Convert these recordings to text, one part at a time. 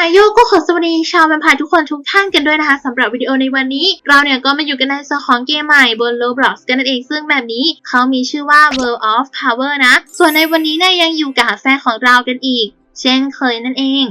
อาโยก็ขอสวัสดีชาวแวมนพายทุกคนทุกท่านกันด้วยนะคะสำหรับวิดีโอในวันนี้ เราเนี่ยก็มาอยู่กันในส่วนของเกมใหม่บน Roblox กันนั่นเองซึ่งแบบนี้เขามีชื่อว่า World of Power นะ ส่วนในวันนี้เนี่ยยังอยู่กับแฟนของเรากันอีก เช่นเคยนั่นเอง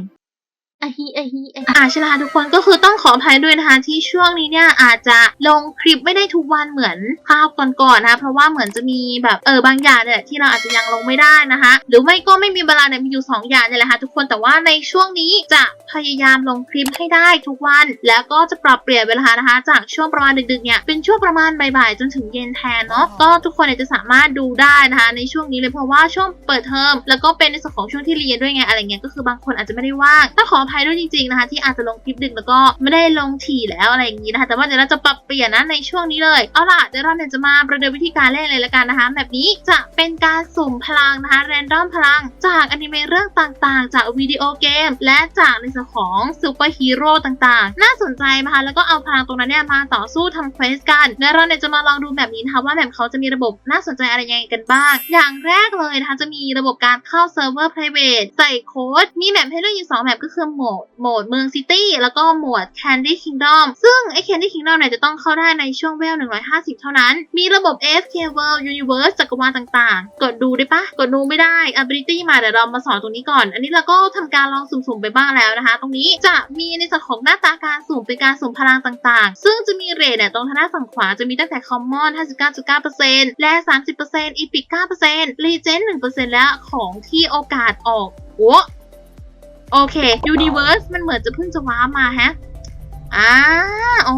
อะฮีอะฮีอะฮีอ่าใช่ละค่ะทุกคนก็คือต้องขออภัยด้วยนะคะที่ช่วงนี้เนี่ยอาจจะลงคลิปไม่ได้ทุกวันเหมือนภาพก่อนๆนะคะเพราะว่าเหมือนจะมีแบบเออบางอย่างเนี่ยที่เราอาจจะยังลงไม่ได้นะคะหรือไม่ก็ไม่มีเวลาเนี่ยมีอยู่สองอย่างเนี่ยแหละค่ะทุกคนแต่ว่าในช่วงนี้จะพยายามลงคลิปให้ได้ทุกวัน แล้วก็จะปรับเปลี่ยนเวลานะคะ จากช่วงประมาณดึกๆเนี่ยเป็นช่วงประมาณบ่ายๆจนถึงเย็นแทนเนาะก็ทุกคนเนี่ยจะสามารถดูได้นะคะในช่วงนี้เลยเพราะว่าช่วงเปิดเทอมแล้วก็เป็นในส่วนของช่วงที่เรียนด้วยไงอะไรเงี้ยก็คือบางคนอาจจะไม่ได้ว่างต้องขออภัยด้วยจริงๆนะคะ ที่อาจจะลงคลิปดึกแล้วก็ไม่ได้ลงถี่แล้วอะไรอย่างนี้นะคะ แต่ว่าเดี๋ยวเราจะปรับเปลี่ยนนะในช่วงนี้เลย เอาล่ะเดี๋ยวเราเนี่ยจะมาประเดิมวิธีการเล่นเลยละกันนะคะ แบบนี้จะเป็นการสุ่มพลังนะคะแรนดอมพลัง จากอนิเมะเรื่องต่างๆ จากวิดีโอเกม และจากในส่วนของซูเปอร์ฮีโร่ต่างๆ น่าสนใจนะคะแล้วก็เอาพลังตรงนั้นเนี่ยมาต่อสู้ทำเควสกันและเราเนี่ยจะมาลองดูแบบนี้นะคะว่าแบบเขาจะมีระบบน่าสนใจอะไรยังไงกันบ้าง อย่างแรกเลยนะคะจะมีระบบการเข้าเซิร์ฟเวอร์ private ใส่โค้ดมีแมปให้เลือกอยู่สองแมปก็คือโหมดโหมดเมืองซิตี้แล้วก็โหมด Candy Kingdom ซึ่งไอ้ Candy Kingdom เนี่ยจะต้องเข้าได้ในช่วงเวล 150 เท่านั้น มีระบบ AFK World Universe จักรวาลต่างๆ กดดูได้ปะกดดูไม่ได้ Ability มาเดี๋ยวเรามาสอนตรงนี้ก่อน อันนี้เราก็ทำการลองสุ่มๆไปบ้างแล้วนะคะ ตรงนี้จะมีในส่วนของหน้าตาการสุ่มเป็นการสุ่มพลังต่างๆ ซึ่งจะมีเรทเนี่ยตรงทางด้านฝั่งขวาจะมีตั้งแต่ Common 59.9%และ 30% Epic 9% Legend 1%และของที่โอกาสออกโอ้ โอเค Universe มันเหมือนจะเพิ่งจะว้ามาฮะอ่าอ๋อ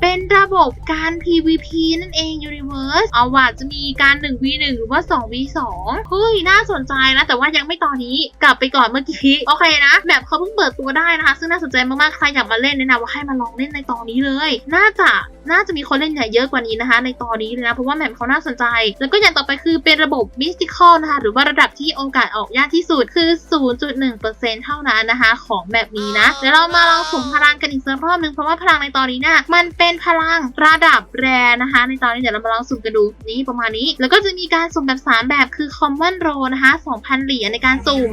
เป็นระบบการ PVP นั่นเอง Universe เอาว่าจะมีการ 1v1 หรือว่า 2v2 เฮ้ย น่าสนใจนะ แต่ว่ายังไม่ตอนนี้ กลับไปก่อนเมื่อกี้ โอเคนะ แบบเขาเพิ่งเปิดตัวได้นะคะ ซึ่งน่าสนใจมากๆ ใครอยากมาเล่นแนะนำว่าให้มาลองเล่นในตอนนี้เลย น่าจะน่าจะมีคนเล่นเยอะกว่านี้นะคะ ในตอนนี้เลยนะ เพราะว่าแมปเขาน่าสนใจ แล้วก็อย่างต่อไปคือเป็นระบบ Mystical นะคะ หรือว่าระดับที่โอกาสออกยากที่สุดคือ 0.1%เท่านั้นนะคะ ของแบบนี้นะเดี๋ยวเรามาลองสุ่มพลังกันอีกสักรอบนึงเพราะว่าพลังในตอนนี้น่ะมันเป็นพลังระดับแรนะคะ ในตอนนี้เดี๋ยวเรามาลองสุ่มกันดูนี่ประมาณนี้ แล้วก็จะมีการสุ่มแบบ 3 แบบคือ Common Roll นะคะ 2,000 เหรียญในการสุ่ม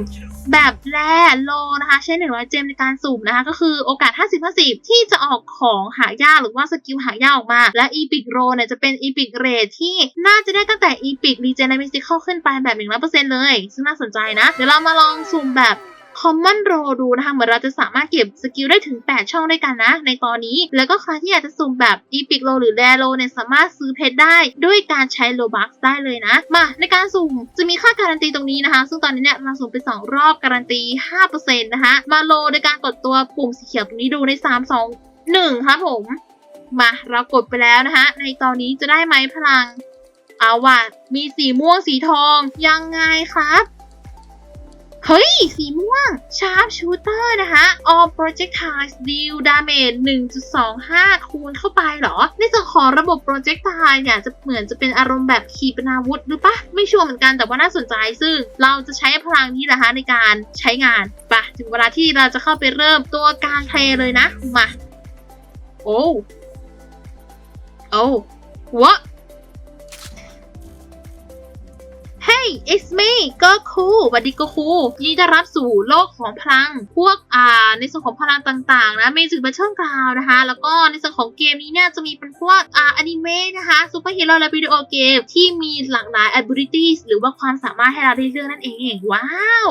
แบบแรโลนะคะใช้ 100 เจมในการสุ่มนะคะ ก็คือโอกาส 50-50 ที่จะออกของหายากหรือว่าสกิลหายากออกมา และอีพิกโรเนี่ยจะเป็นอีพิกเรทที่น่าจะได้ตั้งแต่ Epic Regen และ Mystical ขึ้นไปแบบ 100%เลย ซึ่งน่าสนใจนะ เดี๋ยวเรามาลองสุ่มแบบ Common Roll ดูนะคะเหมือนเราจะสามารถเก็บสกิลได้ถึง 8 ช่องด้วยกันนะ ในตอนนี้ แล้วก็ใครที่อยากจะสุ่มแบบ Epic Roll หรือ Rare Roll เนี่ยสามารถซื้อเพชรได้ ด้วยการใช้ Robux ได้เลยนะ มาในการสุ่มจะมีค่าการันตีตรงนี้นะคะ ซึ่งตอนนี้เนี่ยเราสุ่มไป 2 รอบการันตี 5%นะคะมาโลในการกดตัวปุ่มสีเขียวตรงนี้ดูใน 3 2 1ครับผม มาเรากดไปแล้วนะคะ ในตอนนี้จะได้ไหมพลัง เอาว่ะมีสีม่วงสีทองยังไงครับ เฮ้ย สีม่วง Sharp Shooter นะคะ All Projectiles Deal Damage 1.25 คูณเข้าไปเหรอ ในส่วนของระบบ Projectile เนี่ย จะเหมือนจะเป็นอารมณ์แบบขีปนาวุธหรือปะ ไม่ชัวร์เหมือนกันแต่ว่าน่าสนใจ ซึ่งเราจะใช้พลังนี้นะคะในการใช้งานปะถึงเวลาที่เราจะเข้าไปเริ่มตัวการเพลย์เลยนะ มา โอ้ โอ้ what it's me ก็คูวัสดีก็คูยินดีต้อนรับสู่โลกของพลัง พวกอ่าในส่วนของพลังต่างๆนะเมจิกบัชเชิลกราวนะคะ แล้วก็ในส่วนของเกมนี้เนี่ยจะมีเป็นพวกอ่าอนิเมะนะคะซูเปอร์ฮีโร่และวิดีโอเกมที่มีหลากหลาย abilities หรือว่าความสามารถให้เราได้เลือกนั่นเอง ว้าว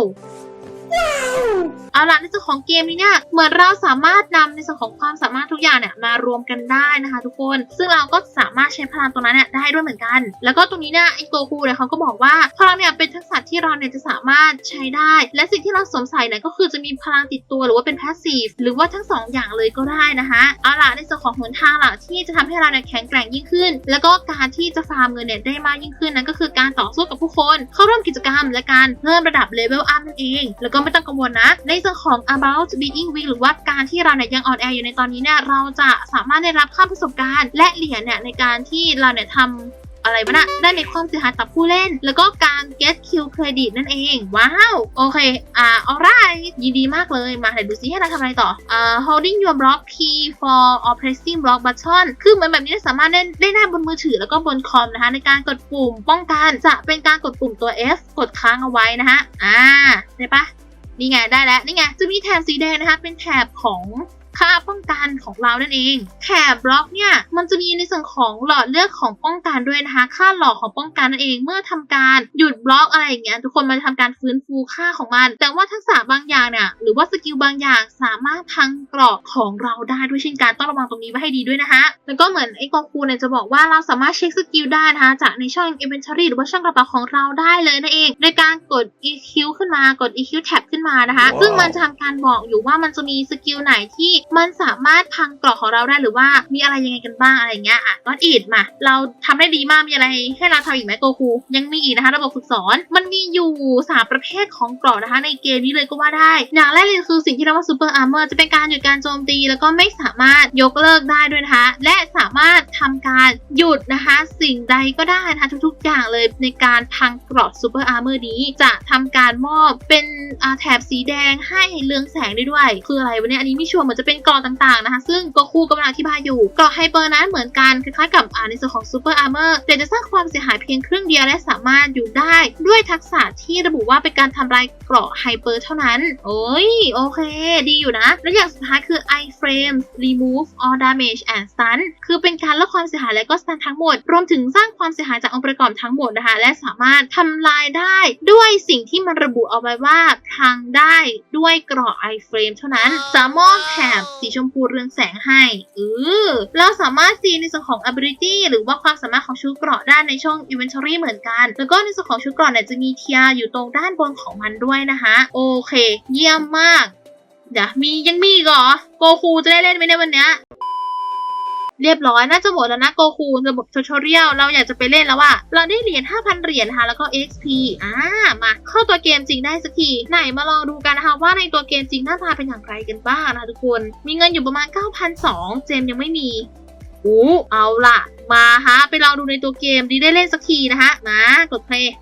เอาล่ะในส่วนของเกมนี้เนี่ยเหมือนเราสามารถนำในส่วนของความสามารถทุกอย่างเนี่ยมารวมกันได้นะคะทุกคน ซึ่งเราก็สามารถใช้พลังตรงนั้นเนี่ยได้ด้วยเหมือนกัน แล้วก็ตรงนี้เนี่ยไอโกคูเนี่ยเขาก็บอกว่าพลังเนี่ยเป็นทักษะที่เราเนี่ยจะสามารถใช้ได้ และสิ่งที่เราสวมใส่เนี่ยก็คือจะมีพลังติดตัวหรือว่าเป็นพาสซีฟหรือว่าทั้งสองอย่างเลยก็ได้นะคะเอาล่ะในส่วนของหนทางหล่ะที่จะทำให้เราเนี่ยแข็งแกร่งยิ่งขึ้น แล้วก็การที่จะฟาร์มเงินเนี่ยได้มากยิ่งขึ้นนั่นก็คือการต่อสู้กับผู้คน เข้าร่วมกิจกรรม และการเพิ่มระดับเลเวลอัพนั่นเองแล้วก็ไม่ต้องกังวลนะ ในส่วนของ about being weak หรือว่าการที่เราเนี่ยยังอ่อนแออยู่ในตอนนี้เนี่ยเราจะสามารถได้รับค่าประสบการณ์ และเหรียญเนี่ยในการที่เราเนี่ยทำอะไรวะนะได้ในความเสียหายต่อผู้เล่น แล้วก็การ get kill credit นั่นเอง ว้าว โอเค อ่า alright ยินดีมากเลย มาเดี๋ยวดูซิให้เราทำอะไรต่อ อ่า holding your block key for or pressing block button คือเหมือนแบบนี้สามารถเล่นได้ได้บนมือถือแล้วก็บนคอมนะคะ ในการกดปุ่มป้องกันจะเป็นการกดปุ่มตัว F กดค้างเอาไว้นะคะอ่า ได้ปะ นี่ไงได้แล้วนี่ไงจะมีแถบสีแดงนะคะเป็นแถบของ ค่าป้องกันของเรานั่นเอง แถบบล็อกเนี่ยมันจะมีในส่วนของหลอดเลือดของป้องกันด้วยนะคะ ค่าหลอดของป้องกันนั่นเองเมื่อทำการหยุดบล็อกอะไรอย่างเงี้ยทุกคนมันจะทำการฟื้นฟูค่าของมัน แต่ว่าทักษะบางอย่างเนี่ยหรือว่าสกิลบางอย่างสามารถพังเกราะของเราได้ด้วยเช่นกันต้องระวังตรงนี้ไว้ให้ดีด้วยนะคะ แล้วก็เหมือนไอ้กองคูเนี่ยจะบอกว่าเราสามารถเช็คสกิลได้นะคะจากในช่อง inventory หรือว่าช่องกระเป๋าของเราได้เลยนั่นเองโดยการกด EQ ขึ้นมากด EQ tab ขึ้นมานะคะว้าวซึ่งมันจะทำการบอกอยู่ว่ามันจะมีสกิลไหนที่มันสามารถพังเกราะของเราได้หรือว่ามีอะไรยังไงกันบ้างอะไรเงี้ยอะก็อีดมา เราทำได้ดีมากมีอะไรให้เราทำอีกไหมโกคูยังมีอีกนะคะ ระบบฝึกสอน มันมีอยู่สามประเภทของเกราะนะคะ ในเกมนี้เลยก็ว่าได้ อย่างแรกเลยคือสิ่งที่เรียกว่า super armor จะเป็นการหยุดการโจมตี แล้วก็ไม่สามารถยกเลิกได้ด้วยนะคะ และสามารถทำการหยุดนะคะ สิ่งใดก็ได้นะคะทุกๆ อย่างเลยในการพังเกราะ super armor นี้จะทำการมอบเป็นแถบสีแดงให้เรืองแสงได้ด้วย คืออะไรวะเนี่ยอันนี้ไม่ชัวร์เหมือนจะเป็นเกราะต่างๆนะคะ ซึ่งก็คู่กำลังอธิบายอยู่เกราะไฮเปอร์นั้นเหมือนกันคล้ายๆกับในส่วนของ super armor แต่จะสร้างความเสียหายเพียงครึ่งเดียวและสามารถอยู่ได้ด้วยทักษะที่ระบุว่าเป็นการทำลายเกราะไฮเปอร์เท่านั้น โอ้ย โอเค ดีอยู่นะ และอย่างสุดท้ายคือ iframe remove all damage and stun คือเป็นการลดความเสียหายและก็ stun ทั้งหมด รวมถึงสร้างความเสียหายจากองค์ประกอบทั้งหมดนะคะ และสามารถทำลายได้ด้วยสิ่งที่มันระบุเอาไว้ว่าพังได้ด้วยเกราะ iframe เท่านั้นจะมอบแถบสีชมพูเรืองแสงให้เออเราสามารถซีในส่วนของ ability หรือว่าความสามารถของชุดเกราะได้ในช่อง inventory เหมือนกัน แล้วก็ในส่วนของชุดเกราะเนี่ยจะมีเทียร์อยู่ตรงด้านบนของมันด้วยนะคะโอเค เยี่ยมมากเดี๋ยวมียังมีอีกเหรอโกคูจะได้เล่นไหมในวันเนี้ย เรียบร้อยน่าจะหมดแล้วนะโกคูระบบทูทอเรียลเราอยากจะไปเล่นแล้วอะเราได้เหรียญ5,000 เหรียญนะคะแล้วก็ XP อ่ามาเข้าตัวเกมจริงได้สักทีไหนมาลองดูกันนะคะว่าในตัวเกมจริงหน้าตาเป็นอย่างไรกันบ้างนะคะทุกคน มีเงินอยู่ประมาณ 9,200 เจมยังไม่มีอู้เอาล่ะ มาฮะ ไปลองดูในตัวเกมดีได้เล่นสักทีนะคะมากดเพลย์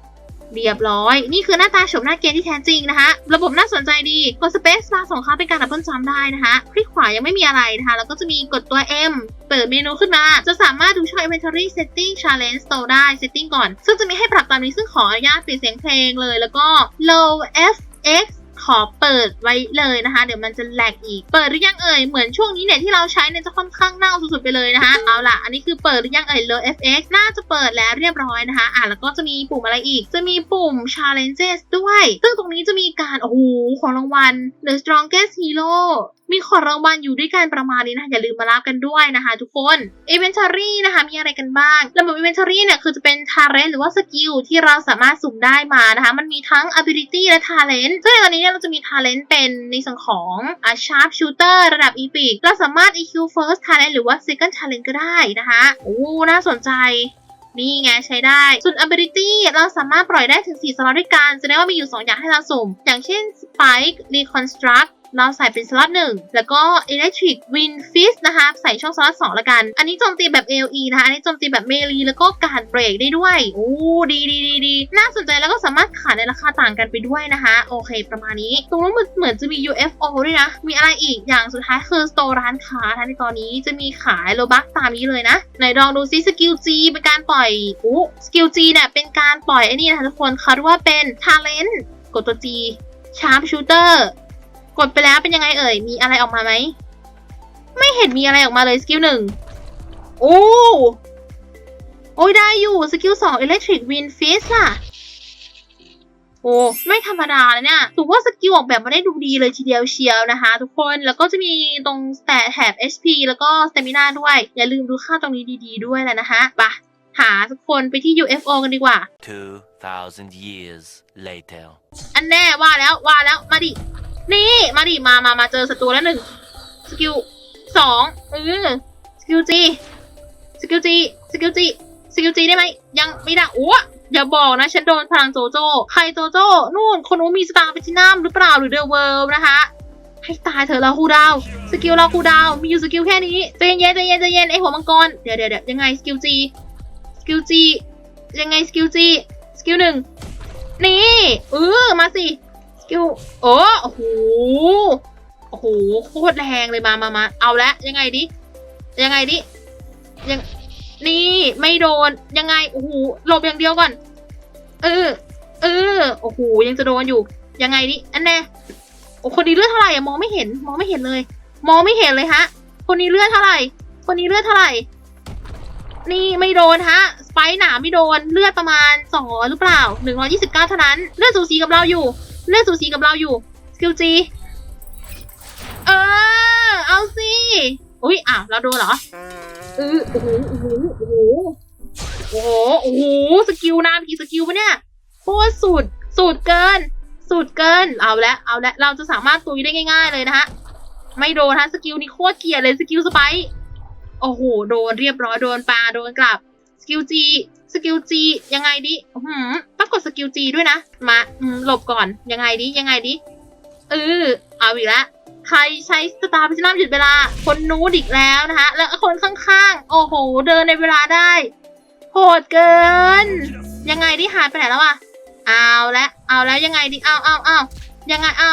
เรียบร้อย นี่คือหน้าตาโฉมหน้าเกมที่แท้จริงนะคะ ระบบน่าสนใจดี กด Space มาส่งเขาเป็นการดับเบิลจัมได้นะคะ คลิกขวายังไม่มีอะไรนะคะ แล้วก็จะมีกดตัว M เปิดเมนูขึ้นมา จะสามารถดูช่อง Inventory Setting Challenge Store ได้ Setting ก่อน ซึ่งจะมีให้ปรับตามนี้ซึ่งขออนุญาตปิดเสียงเพลงเลย แล้วก็ Low FX ขอเปิดไว้เลยนะคะ เดี๋ยวมันจะแหลกอีก เปิดหรือยังเอ่ย เหมือนช่วงนี้เนี่ยที่เราใช้เนี่ยจะค่อนข้างเน่าสุดๆไปเลยนะคะ เอาล่ะ อันนี้คือเปิดหรือยังเอ่ย low fx น่าจะเปิดแล้วเรียบร้อยนะคะ อะแล้วก็จะมีปุ่มอะไรอีก จะมีปุ่ม challenges ด้วย ซึ่งตรงนี้จะมีการ โอ้โห ของรางวัล the strongest hero มีของรางวัลอยู่ด้วยกันประมาณนี้นะคะอย่าลืมมารับกันด้วยนะคะ ทุกคน inventory นะคะมีอะไรกันบ้างระบบ inventory เนี่ยคือจะเป็น talent หรือว่าสกิลที่เราสามารถสุ่มได้มานะคะ มันมีทั้ง ability และ talent ซึ่งในตอนนี้เนี่ยเราจะมี talent เป็นในส่วนของอา sharp shooter ระดับ epic เราสามารถ EQ first talent หรือว่า second talent ก็ได้นะคะโอ้น่าสนใจนี่ไงใช้ได้ ส่วน ability เราสามารถปล่อยได้ถึง 4 สล็อตด้วยกันแสดงว่ามีอยู่ 2 อย่างให้เราสุ่ม อย่างเช่น spike reconstruct เราใส่เป็นสล็อตหนึ่งแล้วก็ electric wind fist นะคะใส่ช่องสล็อตสองละกัน อันนี้โจมตีแบบ AOE นะคะอันนี้โจมตีแบบ melee แล้วก็การเบรกได้ด้วยโอ้ดีดีดีดีน่าสนใจแล้วก็สามารถขายในราคาต่างกันไปด้วยนะคะ โอเค ประมาณนี้ ตรงนู้นเหมือนจะมี UFO ด้วยนะ มีอะไรอีกอย่างสุดท้ายคือ store ร้านค้านะในตอนนี้จะมีขายโลบักตามนี้เลยนะไหนลองดูซิสกิล G เป็นการปล่อยอู้สกิล G เนี่ยเป็นการปล่อยไอ้นี่นะคะทุกคนเขาเรียกว่าเป็น talent กดตัว G sharp shooter กดไปแล้วเป็นยังไงเอ่ย มีอะไรออกมาไหม ไม่เห็นมีอะไรออกมาเลยสกิลหนึ่งโอ้โอ้ยได้อยู่สกิลสอง electric wind fist อะโอ้ไม่ธรรมดาเลยเนี่ยถือว่าสกิลออกแบบมาได้ดูดีเลยทีเดียวเชียวนะคะ ทุกคนแล้วก็จะมีตรงแต่แถบ HP แล้วก็ stamina ด้วย อย่าลืมดูค่าตรงนี้ดี ๆด้วยแหละนะคะไปะหาทุกคนไปที่ UFO กันดีกว่า 2,000 years later. อันแน่ว่าแล้วว่าแล้วมาดิ นี่มาดิมามามาเจอศัตรูแล้วหนึ่งสกิลสองเออสกิลจีสกิลจีสกิลจีสกิลจีได้ไหมยังไม่ได้โอ้อย่าบอกนะฉันโดนพลังโจโจ้ใครโจโจ้นู่นคนนู้นมีสตาร์ไปที่น้ำหรือเปล่าหรือเดอะเวิลด์นะคะให้ตายเถอะเราคูดาวสกิลเราคูดาวมีอยู่สกิลแค่นี้ใจเย็นใจเย็นใจเย็นไอหัวมังกรเดี๋ยวเดี๋ยวเดี๋ยวยังไงสกิลจีสกิลจียังไงสกิลจีสกิลหนึ่งนี่เออมาสิ กิลโอ้โอ้โหโอ้โหโคตรแรงเลยมามามาเอาละยังไงดิยังไงดิยังนี่ไม่โดนยังไงโอ้โหหลบอย่างเดียวก่อน เออ เออโอ้โหยังจะโดนอยู่ ยังไงดิอันแน่โอ้คนนี้เลือดเท่าไหร่อะมองไม่เห็น มองไม่เห็นเลย มองไม่เห็นเลยฮะ คนนี้เลือดเท่าไหร่ คนนี้เลือดเท่าไหร่ นี่ไม่โดนฮะสไปร์หนาไม่โดนเลือดประมาณสองหรือเปล่าหนึ่งร้อยี่สิบเก้าเท่านั้น เลือดสูสีกับเราอยู่ เลือดสูสีกับเราอยู่สกิลจีเออ เอาสิอุ้ยอ้าวเราโดนเหรอเออโอ้โหโอ้โหโอ้โหโอ้โหโอ้โหสกิลนามกี่สกิลปะเนี่ยโคตรสุดสุดเกิน สุดเกินเอาละเอาละเราจะสามารถตุยได้ง่าย ๆ เลยนะฮะไม่โดนฮะสกิลนี้โคตรเกลียดเลยสกิลสไปร์โอ้โหโดนเรียบร้อยโดนปลาโดนกลับสกิลจีสกิลจียังไงดิอื้อหืม องกดสกิลจีด้วยนะ มาหลบก่อน ยังไงดิ ยังไงดิ เออ เอาอีกแล้วใครใช้สตาร์พิชนามหยุดเวลา คนนู้ดอีกแล้วนะคะ แล้วคนข้างๆ โอ้โห เดินในเวลาได้ โหดเกิน ยังไงดิหายไปไหนแล้วอะเอาและ เอาแล้วยังไงดิ เอาเอาเอายังไงเอา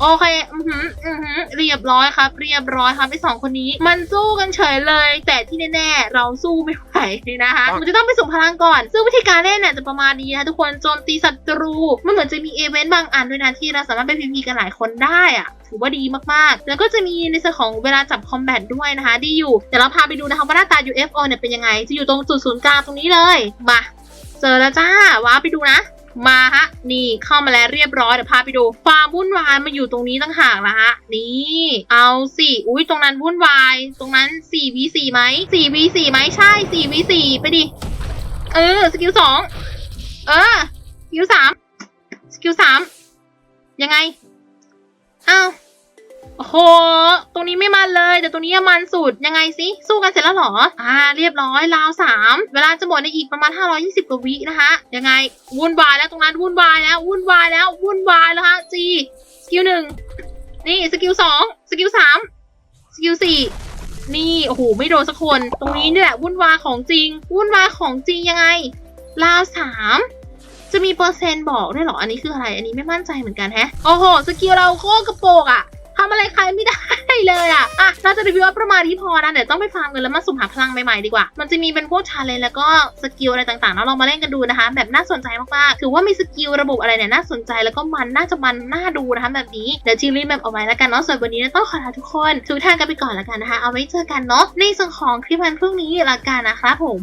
โอเค อือหืออือหือเรียบร้อยครับ เรียบร้อยครับไอสองคนนี้ มันสู้กันเฉยเลย แต่ที่แน่ๆเราสู้ไม่ไหวนะคะมันจะต้องไปส่งพลังก่อน ซึ่งวิธีการเล่นเนี่ยจะประมาณนี้นะคะทุกคนโจมตีศัตรู มันเหมือนจะมีเอเวนต์บางอันด้วยนะที่เราสามารถไปพีพีกันหลายคนได้อะถือว่าดีมากๆ แล้วก็จะมีในส่วนของเวลาจับคอมแบทด้วยนะคะ ดีอยู่เดี๋ยวเราพาไปดูนะคะว่าหน้าตา UFO เนี่ยเป็นยังไง จะอยู่ตรงจุดศูนย์กลางตรงนี้เลย มา เจอแล้วจ้าว้าไปดูนะ มาฮะ นี่เข้ามาแล้วเรียบร้อยเดี๋ยวพาไปดูความวุ่นวายมาอยู่ตรงนี้ตั้งหากละฮะ นี่ เอาสิอุ้ยตรงนั้นวุ่นวาย ตรงนั้น 4v4 ไหม 4v4 ไหมใช่ 4v4 ไปดิ เออ สกิลสองเออ สกิลสามสกิลสามยังไง อ้าว โอ้โห ตรงนี้ไม่มันเลย แต่ตรงนี้มันสุด ยังไงสิ สู้กันเสร็จแล้วหรอ อ่า เรียบร้อย ราวสามเวลาจะหมดในอีกประมาณ 520กว่าวินะคะ ยังไง วุ่นวายแล้วตรงนั้นวุ่นวายแล้ว วุ่นวายแล้ว วุ่นวายแล้วฮะจีสกิลหนึ่งนี่สกิลสองสกิลสามสกิลสี่นี่โอ้โหไม่โดนสักคน ตรงนี้เนี่ยแหละวุ่นวายของจริง วุ่นวายของจริงยังไงราวสามจะมีเปอร์เซ็นต์บอกด้วยหรอ อันนี้คืออะไร อันนี้ไม่มั่นใจเหมือนกันแฮะ โอ้โห สกิลเราโคตรกระโปงอะทำอะไร เราจะรีวิวว่าประมาณที่พอนะเดี๋ยวต้องไปฟาร์มกันแล้วมาสุ่มหาพลังใหม่ๆดีกว่า มันจะมีเป็นพวกชาเลนแล้วก็สกิลอะไรต่างๆแล้วลองมาเล่นกันดูนะคะ แบบน่าสนใจมากๆถือว่ามีสกิลระบบอะไรเนี่ยน่าสนใจแล้วก็มันน่าจะมันน่าดูนะคะแบบนี้เดี๋ยวจิลลี่แบบเอาไว้แล้วกันเนาะส่วนวันนี้ต้องขอลาทุกคนทุกท่านกันไปก่อนแล้วกันนะคะ เอาไว้เจอกันเนาะในส่วนของคลิปวันพรุ่งนี้ละกันนะคะผม